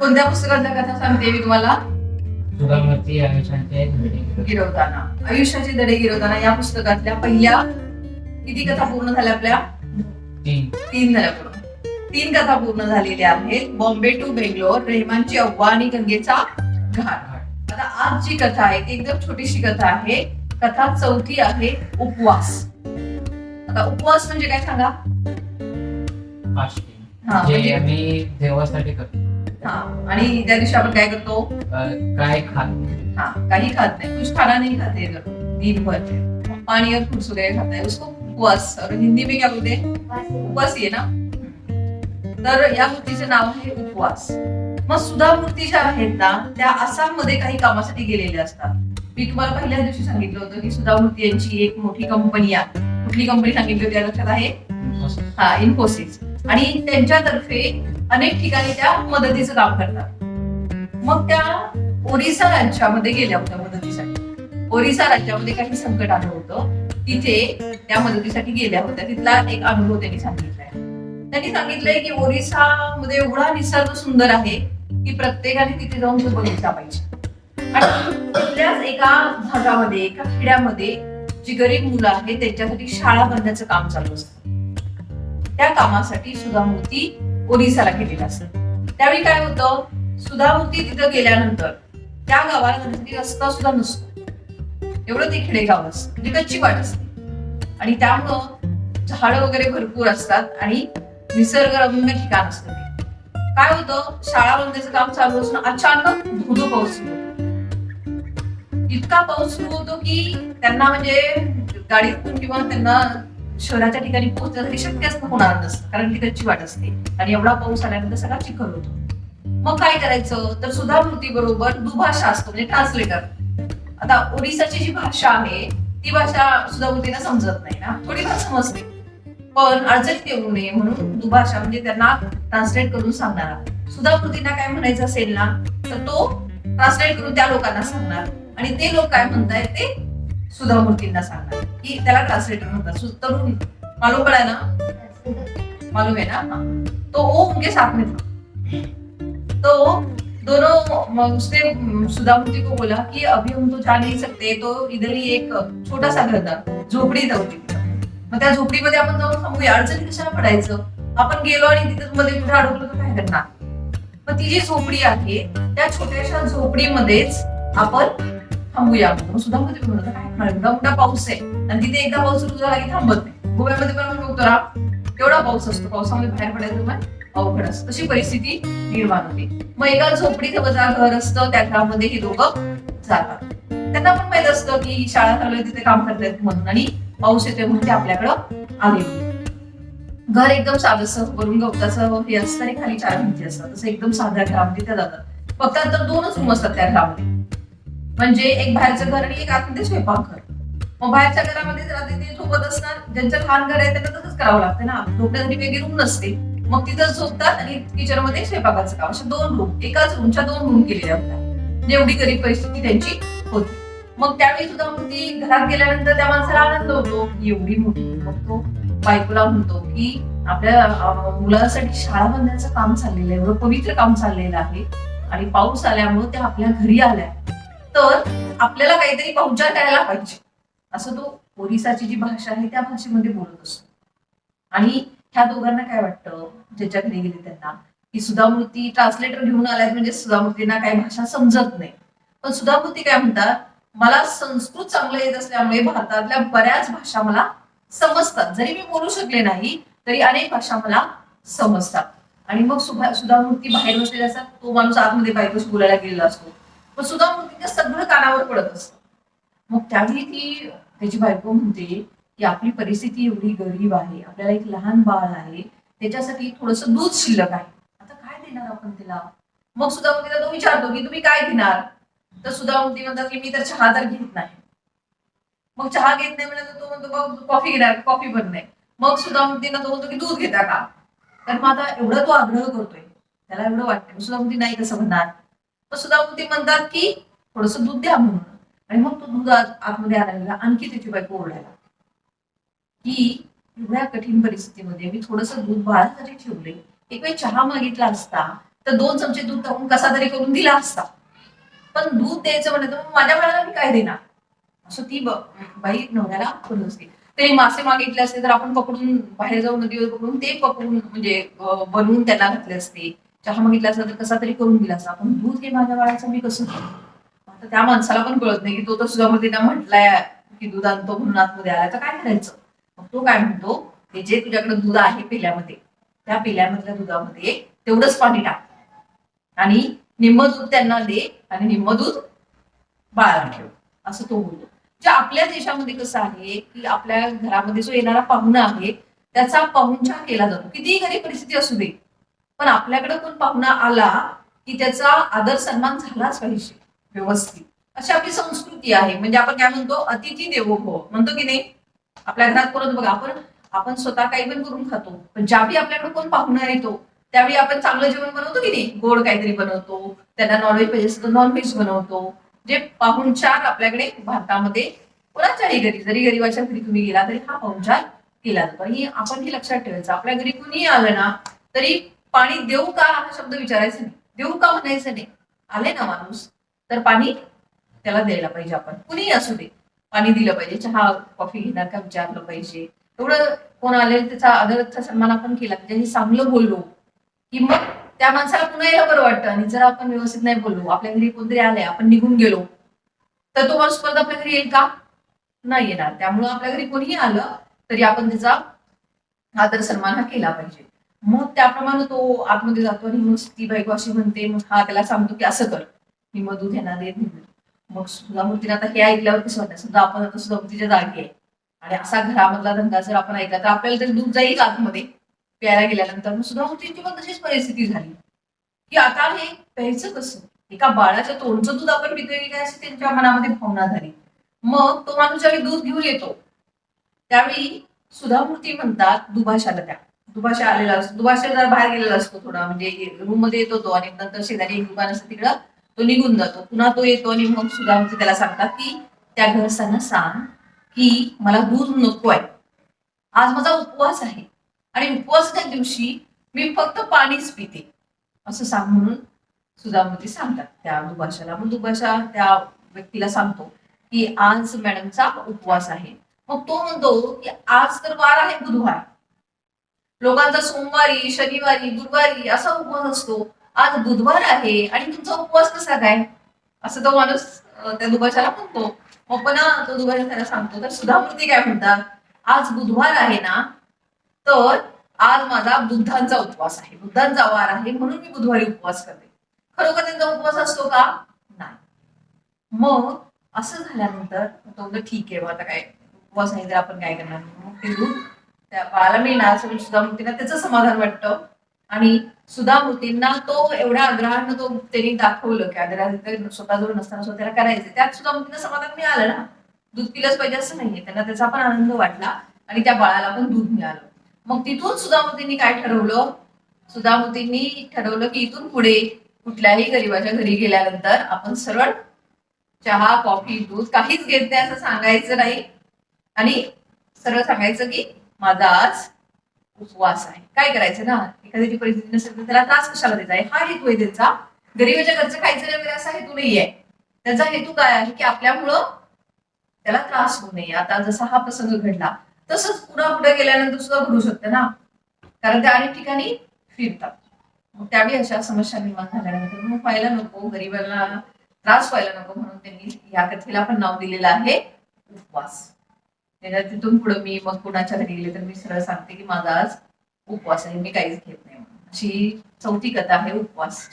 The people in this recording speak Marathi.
कोणत्या पुस्तकातल्या कथा सांगते मी तुम्हाला? सुधामूर्ती आयुष्याचे धडे. गिरवताना आयुष्याचे धडे गिरवताना या पुस्तकातल्या पहिल्या किती कथा पूर्ण झाल्या आपल्या? तीन. तीन झाल्या पूर्ण. तीन कथा पूर्ण झालेल्या आहेत. बॉम्बे टू बेंगलोर रेहमानची अव्वा आणि गंगेचा घाट. आता आज जी कथा आहे ती एकदम छोटीशी कथा आहे. कथा चौथी आहे उपवास. आता उपवास म्हणजे काय सांगा? हा म्हणजे आम्ही देवासाठी करतो. हा. आणि त्या दिवशी आपण काय करतो? काय खात हा काही खात नाही. कुछ खाना नहीं खाते इधर दिन भर पानी और फ्रूट्स वगैरह खाता है उसको उपवास. और हिंदी में क्या बोलते? उपवास आहे ना. तर या मूर्तीचे नाव आहे उपवास. मग सुधा मूर्ती ज्या आहेत ना त्या आसाममध्ये काही कामासाठी गेलेल्या असतात. मी तुम्हाला पहिल्या दिवशी सांगितलं होतं की सुधा मूर्ती यांची एक मोठी कंपनी आहे. कुठली कंपनी सांगितली होती? या लक्षात आहे? हा इन्फोसिस आणि त्यांच्यातर्फे अनेक ठिकाणी त्या मदतीचं काम करतात. मग त्या ओरिसा राज्यामध्ये गेल्या होत्या मदतीसाठी. ओरिसा राज्यामध्ये काही संकट आलं होतं. तिथे त्या मदतीसाठी गेल्या होत्या. तिथला एक अनुभव त्यांनी सांगितलाय. त्यांनी सांगितलंय की ओरिसा मध्ये एवढा निसर्ग सुंदर आहे की प्रत्येकाने तिथे जाऊन तो बघितला पाहिजे. आणि तिथल्याच एका भागामध्ये एका खेड्यामध्ये जी गरीब मुलं आहेत त्यांच्यासाठी शाळा बांधण्याचं काम चालू असतं. त्या कामासाठी सुधामूर्ती ओरिसाला केलेलं असतं. त्यावेळी काय होतं? सुधामूर्ती तिथं गेल्यानंतर त्या गावाला जाण्यासाठी रस्ता सुद्धा नसतो. एवढं ते खेडेगाव असतं. म्हणजे कच्ची वाट असते. आणि त्यामुळं झाडं वगैरे भरपूर असतात आणि निसर्गरम्य ठिकाण असतं ते. काय होतं? शाळा बांधण्याचं काम चालू असून अचानक धुधू पाऊस इतका पाऊस सुरू होतो की त्यांना म्हणजे गाडीतून किंवा त्यांना शहराच्या ठिकाणी पोहोचण्यासाठी शक्यच होणार नसतं. कारण की त्याची वाट असते. आणि एवढा पाऊस आल्यानंतर सगळा चिखल होतो. मग काय करायचं? तर सुधा मूर्ती बरोबर दुभाषा असतो म्हणजे ट्रान्सलेटर आता ओडिसाची जी भाषा आहे ती भाषा सुधा मूर्तीला समजत नाही ना? थोडीफार समजते. पण अडचणीत येऊ नये म्हणून दुभाषा म्हणजे त्यांना ट्रान्सलेट करून सांगणारा. सुधा मूर्तींना काय म्हणायचं असेल ना? तर तो ट्रान्सलेट करून त्या लोकांना सांगणार. आणि ते लोक काय म्हणतायत ते सुधा मूर्तींना सांगणार की त्याला ट्रान्सलेटर म्हणतात. सु- तरुण मालूम पड़ा ना मालूम है. ना तो वो उनके साथ में था. तो दोनों उसने सुधा मूर्ति को बोला कि अभी हम तो जा नहीं सकते तो इधर ही एक छोटा सा घर था झोपडी होती मग त्या झोपडीमध्ये आपण जाऊन थांबूया. अडचणी कशाला पडायचं? आपण गेलो आणि तिथे मध्ये कुठे अडकलो तर काय करणार? मग ती जी झोपडी आहे त्या छोट्याशा झोपडीमध्येच आपण थांबूया म्हणून सुद्धा मध्ये म्हणत काय एवढा मोठा पाऊस आहे. आणि तिथे एकदा पाऊस सुरू झाला की थांबत नाही. गोव्यामध्ये पण आपण बघतो राम एवढा पाऊस असतो. पावसामध्ये बाहेर पडायचं पण अवघड असतं. तशी परिस्थिती निर्माण होते. मग एका झोपडीचं बजा घर असतं. त्या घरामध्ये हे दोघं जातात. त्यांना पण माहीत असतं की शाळा चालू तिथे काम करतायत म्हणून. आणि पाऊस येतोय म्हणून ते आपल्याकडं आले घर एकदम साधस वरून गवताचं हे असतं आणि खाली चार भिंती असतात. तसं एकदम साध्या घरामध्ये त्या जातात. फक्त आता दोनच रूम असतात त्या घरामध्ये. म्हणजे एक बाहेरचं घर आणि एक आतमध्ये स्वयंपाक घर. मग बाहेरच्या घरामध्ये जर आता ते झोपत असणार ज्यांचं लहान घर आहे त्यांना तसंच करावं लागतं ना. झोपण्यासाठी वेगळी रूम नसते. मग तिथं झोपतात आणि किचनमध्ये स्वयंपाकाचं काम. अशा दोन रूम एकाच रूमच्या दोन रूम केलेल्या होत्या एवढी गरीब परिस्थिती त्यांची होती. मग त्यावेळी सुद्धा ती घरात गेल्यानंतर त्या माणसाला आनंद होतो एवढी मोठी मग तो बायकोला म्हणतो की आपल्या मुलासाठी शाळा बांधण्याचं काम चाललेलं आहे एवढं पवित्र काम चाललेलं आहे. आणि पाऊस आल्यामुळे त्या आपल्या घरी आल्या. तर आपल्याला काहीतरी पाहुचार करायला पाहिजे. असं तो ओरिसाची जी भाषा आहे त्या भाषेमध्ये बोलत असतो. आणि ह्या दोघांना काय वाटतं? ज्याच्या घरी गेले त्यांना. की सुधामूर्ती ट्रान्सलेटर घेऊन आल्यात म्हणजे सुधामूर्तींना काही भाषा समजत नाही. पण सुधामूर्ती काय म्हणतात? मला संस्कृत चांगलं येत असल्यामुळे भारतातल्या बऱ्याच भाषा मला समजतात. जरी मी बोलू शकले नाही तरी अनेक भाषा मला समजतात. आणि मग सुधा सुधामूर्ती बाहेर बसलेला असतात तो माणूस आतमध्ये बायकोशी बोलायला गेलेला असतो. पण सुधामूर्तीच्या सगळं कानावर पडत असतं. मग त्यावेळी ती त्याची बायको म्हणते की आपली परिस्थिती एवढी गरीब आहे आपल्याला एक लहान बाळ आहे त्याच्यासाठी थोडस दूध शिल्लक आहे. आता काय देणार आपण तिला? मग सुद्धा मग तो विचारतो की तुम्ही काय घेणार? तर सुधामूर्ती म्हणतात की मी तर चहा तर घेत नाही. मग चहा घेत नाही म्हणजे तो म्हणतो बघ कॉफी घेणार कॉफी पण नाही. मग सुद्धा मग तिला तो म्हणतो की दूध घेता का? तर मग आता एवढा तो आग्रह करतोय. त्याला एवढं वाटतं मग ती नाही कसं म्हणणार. तर ते म्हणतात की थोडस दूध द्या म्हणून. आणि मग तो दूध आतमध्ये आणायला आणखी त्याची बायको ओरडायला की एवढ्या कठीण परिस्थितीमध्ये मी थोडस दूध बाळासाठी ठेवले एक वेळ चहा मागितला असता तर दोन चमचे दूध टाकून कसा तरी करून दिला असता. पण दूध द्यायचं म्हणलं तर मग माझ्या बाळाला मी काय देणार? असं ती बाई नवऱ्याला बोलत असते. तरी मासे मागितले असते तर आपण पकडून बाहेर जाऊन नदीवर पकडून ते पकडून म्हणजे बनवून त्यांना घातले असते. चहा मागितला असला तर कसा तरी करून दिला असता. पण दूध हे माझ्या बाळाचं मी कसं देऊ? आता त्या माणसाला पण कळत नाही की तो तर सुद्धा म्हटलाय की दूध आणतो म्हणून आतमध्ये आला तर काय करायचं? मग तो काय म्हणतो की जे तुझ्याकडे दूध आहे पेल्यामध्ये त्या पेल्यामधल्या दुधामध्ये तेवढंच पाणी टाक. आणि निम्म दूध त्यांना दे आणि निम्म दूध बाळाला ठेव. असं तो बोलतो. जे आपल्या देशामध्ये कसं आहे की आपल्या घरामध्ये जो येणारा पाहुणा आहे त्याचा पाहुणचार केला जातो. कितीही घरी परिस्थिती असू दे पण आपल्याकडे कोण पाहुणा आला की त्याचा आदर सन्मान झालाच पाहिजे व्यवस्थित. अशी आपली संस्कृती आहे. म्हणजे आपण काय म्हणतो अतिथी देवो भव म्हणतो की नाही आपल्या घरात परत बघा आपण आपण स्वतः काही पण करून खातो. पण ज्यावेळी आपल्याकडे कोण पाहुणा येतो त्यावेळी आपण चांगलं जेवण बनवतो की नाही? गोड काहीतरी बनवतो. त्यांना नॉनव्हेज पाहिजे असेल तर नॉनव्हेज बनवतो. जे पाहुणचार आपल्याकडे भारतामध्ये कोणाच्याही घरी? जरी गरीबाच्या घरी तुम्ही गेला तरी हा पाहुणचार केला जातो. ही आपण हे लक्षात ठेवायचं. आपल्या घरी कुणी आलं ना तरी पाणी देऊ का हा शब्द विचारायचा नाही. देऊ का म्हणायचं नाही. आले ना माणूस तर पाणी त्याला द्यायला पाहिजे आपण. कुणीही असू दे. पाणी दिलं पाहिजे चहा कॉफी घेणार का विचारलं पाहिजे. एवढं कोण आले त्याचा आदरचा सन्मान आपण केला. त्याच्याशी चांगलं बोललो की मग त्या माणसाला पुन्हा यायला बरं वाटतं. आणि जर आपण व्यवस्थित नाही बोललो आपल्या घरी कोणतरी आलंय आपण निघून गेलो तर तो माणूस परत आपल्या घरी येईल का? नाही येणार. त्यामुळं आपल्या घरी कोणीही आलं तरी आपण त्याचा आदर सन्मान हा केला पाहिजे. मग त्याप्रमाणे तो आतमध्ये जातो आणि मग ती बायको अशी म्हणते मग हा त्याला सांगतो की असं कर. मी मधू ह्यांना देत नाही मग सुधामूर्तीने आता हे ऐकल्यावर कसं वाटतं समजा आपण आता सुधामूर्तीच्या जागी आहे. आणि असा घरामधला धंदा जर आपण ऐकला तर आपल्याला तरी दूध जाईल आतमध्ये प्यायला गेल्यानंतर. मग सुधामूर्तींची पण तशीच परिस्थिती झाली. की आता हे प्यायचं कसं? एका बाळाच्या तोंडचं दूध आपण पितोय काय अशी त्यांच्या मनामध्ये भावना झाली. मग तो माणूस ज्यावेळी दूध घेऊन येतो त्यावेळी सुधामूर्ती म्हणतात दुभाषाला त्या दुभाषा आलेला असतो. दुभाषा जर बाहेर गेलेला असतो थोडा. म्हणजे रूममध्ये येतो तो आणि नंतर शेजारी एक दुकान असतं तिकडं. तो निघून जातो. पुन्हा तो येतो आणि मग सुधामूर्ती त्याला सांगतात की त्या घरच्यांना सांग की मला दूध नको आहे आज माझा उपवास आहे. आणि उपवासाच्या दिवशी मी फक्त पाणीच पिते. असं सांग म्हणून सुधामती सांगतात त्या दुभाषाला. मग दुभाषा त्या व्यक्तीला सांगतो की आज मॅडमचा उपवास आहे. मग तो म्हणतो की आज तर वार आहे बुधवार. लोकांचा सोमवारी शनिवारी गुरुवारी असा उपवास असतो. आज बुधवार आहे आणि तुमचा उपवास कसा काय? असं तो माणूस त्या दुभाषाला म्हणतो. मग पण तो दुभाषा त्याला सांगतो. तर सुधामूर्ती काय म्हणतात? आज बुधवार आहे ना तर आज माझा बुद्धांचा उपवास आहे. बुद्धांचा वार आहे म्हणून मी बुधवारी उपवास करते. खरोखर त्यांचा उपवास असतो का? नाही. मग असं झाल्यानंतर तो ठीक आहे मग आता काय? उपवास नाही तर आपण काय करणार? मग ते दूध त्या बाला मिळणार असं म्हणून सुधामूर्तींना त्याचं समाधान वाटतं. आणि सुधामूर्तींना तो एवढ्या आग्रहानं तो त्यांनी दाखवलं की आग्रह स्वतःजवळ नसताना स्वतःला करायचं. त्यात सुधामूर्तींना समाधान मिळालं ना? दूध पिलंच पाहिजे असं नाहीये. त्यांना त्याचा पण आनंद वाटला आणि त्या बाळाला पण दूध मिळालं. मग तिथून सुधामूर्तींनी काय ठरवलं? सुधामूर्तींनी ठरवलं की इथून पुढे कुठल्याही गरीबाच्या घरी गेल्यानंतर आपण सरळ चहा कॉफी दूध काहीच घेत नाही असं सांगायचं नाही. आणि सरळ सांगायचं की माझा आज उपवास आहे. काय करायचं ना? एखाद्याची परिस्थिती नसेल तर त्याला त्रास कशाला द्यायचा आहे? हा हेतू आहे त्याचा. गरीबाच्या घरचं खायचं वगैरे असा हेतू नाही आहे. त्याचा हेतू काय आहे की आपल्यामुळं त्याला त्रास होऊ नये. आता जसा हा प्रसंग घडला तसंच पुन्हा पुढे गेल्यानंतर सुद्धा घडू शकतं ना? कारण त्या अनेक ठिकाणी फिरतात. मग त्यावेळी अशा समस्या निर्माण झाल्यानंतर मग व्हायला नको गरिबांना त्रास व्हायला नको म्हणून त्यांनी या कथेला पण नाव दिलेलं आहे उपवास. तिथून पुढे मी मग कुणाच्या घरी गेले तर मी सरळ सांगते की माझा आज उपवास आहे मी काहीच घेत नाही अशी चौथी कथा आहे उपवास.